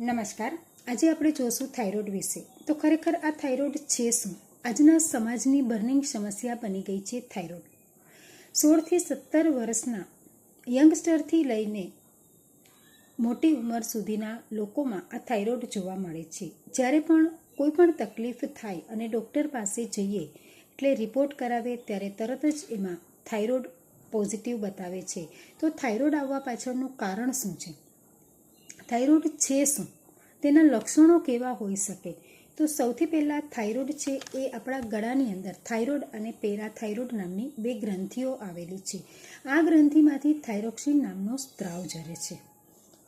નમસ્કાર. આજે આપણે જોશું થાઇરોઇડ વિશે. તો ખરેખર આ થાઇરોઇડ છે શું? આજના સમાજની બર્નિંગ સમસ્યા બની ગઈ છે થાઇરોઇડ. સોળથી સત્તર વર્ષના યંગસ્ટરથી લઈને મોટી ઉંમર સુધીના લોકોમાં આ થાઇરોઇડ જોવા મળે છે. જ્યારે પણ કોઈ પણ તકલીફ થાય અને ડૉક્ટર પાસે જઈએ એટલે રિપોર્ટ કરાવે ત્યારે તરત જ એમાં થાઇરોઇડ પોઝિટિવ બતાવે છે. તો થાઇરોઇડ આવવા પાછળનું કારણ શું છે? થાઇરોઇડ છે શું? તેના લક્ષણો કેવા હોઈ શકે? તો સૌથી પહેલાં થાઇરોઇડ છે એ આપણા ગળાની અંદર, થાઇરોઇડ અને પેરાથાઇરોઇડ નામની બે ગ્રંથિઓ આવેલી છે. આ ગ્રંથિમાંથી થાઇરોક્સિન નામનો સ્ત્રાવ ઝરે છે.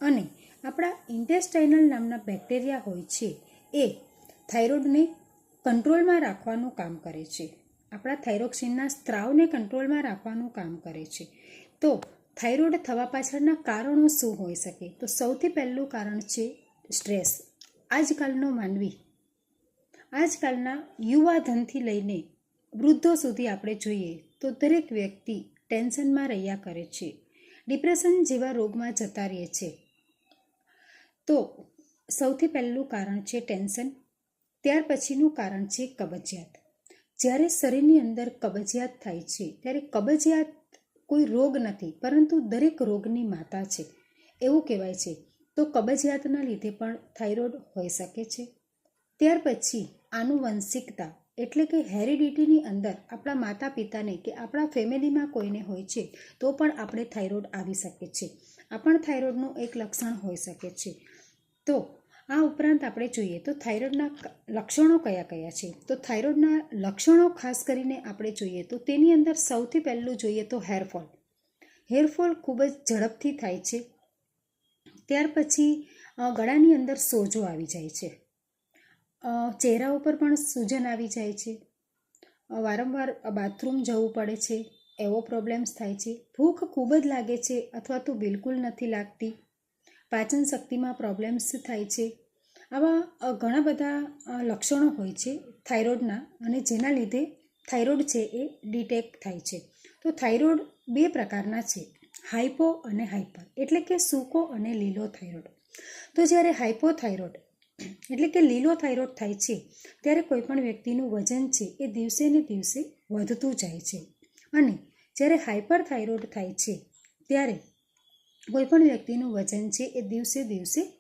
અને આપણા ઇન્ટેસ્ટાઇનલ નામના બેક્ટેરિયા હોય છે એ થાઇરોઇડને કંટ્રોલમાં રાખવાનું કામ કરે છે. આપણા થાઇરોક્સિનના સ્ત્રાવને કંટ્રોલમાં રાખવાનું કામ કરે છે. તો થાઇરોઇડ થવા પાછળના કારણો શું હોઈ શકે? તો સૌથી પહેલું કારણ છે સ્ટ્રેસ. આજકાલનો માનવી, આજકાલના યુવાધનથી લઈને વૃદ્ધો સુધી આપણે જોઈએ તો દરેક વ્યક્તિ ટેન્શનમાં રહ્યા કરે છે. ડિપ્રેશન જેવા રોગમાં જતા રહે છે. તો સૌથી પહેલું કારણ છે ટેન્શન, ત્યાર પછીનું કારણ છે કબજિયાત. જ્યારે શરીરની અંદર કબજિયાત થાય છે, ત્યારે કબજિયાત કોઈ રોગ નથી, પરંતુ દરેક રોગની માતા છે. એવું કહેવાય છે. તો કબજિયાતના લીધે પણ થાઇરોઇડ હોઈ શકે છે. ત્યાર પછી આનુવંશિકતા, એટલે કે હેરિડિટીની અંદર આપણા માતા પિતાને કે આપણા ફેમિલીમાં કોઈને હોય છે, તો પણ આપણે થાઇરોઇડ આવી શકે છે. આ પણ થાઇરોઇડનું એક લક્ષણ હોઈ શકે છે. તો આ ઉપરાંત આપણે જોઈએ તો થાઇરોઇડના લક્ષણો કયા કયા છે? તો થાઇરોઇડના લક્ષણો ખાસ કરીને આપણે જોઈએ તો તેની અંદર સૌથી પહેલું જોઈએ તો હેરફોલ હેરફોલ ખૂબ જ ઝડપથી થાય છે. ત્યાર પછી ગળાની અંદર સોજો આવી જાય છે. ચહેરા ઉપર પણ સૂજન આવી જાય છે. વારંવાર બાથરૂમ જવું પડે છે. એવો પ્રોબ્લેમ્સ થાય છે. ભૂખ ખૂબ જ લાગે છે અથવા તો બિલકુલ નથી લાગતી. પાચન શક્તિમાં પ્રોબ્લેમ્સ થાય છે. આવા ઘણા બધા લક્ષણો હોય છે થાઇરોઇડના અને જેના લીધે થાઇરોઇડ છે એ ડિટેક્ટ થાય છે. તો થાઇરોઇડ બે પ્રકારના છે હાઇપો અને હાઇપર એટલે કે સૂકો અને લીલો થાઇરોઇડ તો જ્યારે હાઇપોથાઇરોઇડ એટલે કે લીલો થાઇરોઇડ થાય છે, ત્યારે કોઈપણ વ્યક્તિનું વજન છે એ દિવસે ને દિવસે વધતું જાય છે. અને જ્યારે હાઇપર થાઇરોઇડ થાય છે, ત્યારે કોઈપણ વ્યક્તિનું વજન છે એ દિવસે દિવસે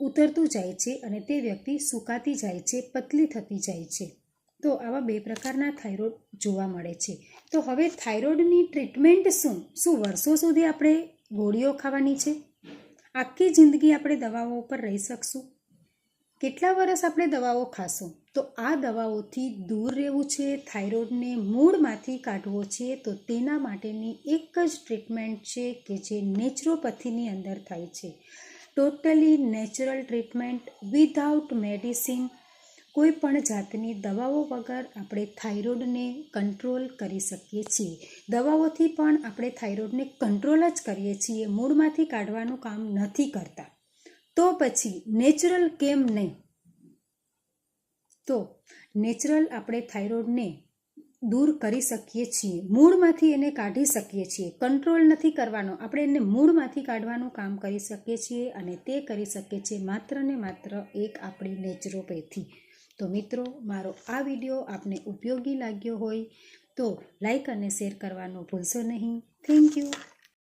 ઉતરતું જાય છે અને તે વ્યક્તિ સુકાતી જાય છે, પતલી થતી જાય છે. તો આવા બે પ્રકારના થાઇરોઇડ જોવા મળે છે. તો હવે થાઇરોઇડની ટ્રીટમેન્ટ શું? શું વર્ષો સુધી આપણે ગોળીઓ ખાવાની છે? આખી જિંદગી આપણે દવાઓ ઉપર રહી શકશું? કેટલા વર્ષ આપણે દવાઓ ખાશું? તો આ દવાઓથી દૂર રહેવું છે, થાઇરોઇડને મૂળમાંથી કાઢવો છે, તો તેના માટેની એક જ ટ્રીટમેન્ટ છે કે જે નેચરોપથીની અંદર થાય છે. Totally natural treatment without medicine. કોઈ પણ જાતની દવાઓ વગર આપણે થાઇરોઇડને કંટ્રોલ કરી શકીએ છીએ. દવાઓથી પણ આપણે થાઇરોઇડને કંટ્રોલ જ કરીએ છીએ. મૂળમાંથી કાઢવાનું કામ નથી કરતા. તો પછી નેચરલ કેમ નહીં? તો નેચરલ આપણે થાઇરોઇડને દૂર કરી શકીએ છીએ. મૂળમાંથી એને કાઢી શકીએ છીએ. કંટ્રોલ નથી કરવાનો. આપણે એને મૂળમાંથી કાઢવાનું કામ કરી શકીએ છીએ અને તે કરી શકીએ છીએ માત્ર ને માત્ર એક આપણી નેચરોપેથી તો મિત્રો, મારો આ વીડિયો આપને ઉપયોગી લાગ્યો હોય તો લાઈક અને શેર કરવાનું ભૂલશો નહીં. Thank you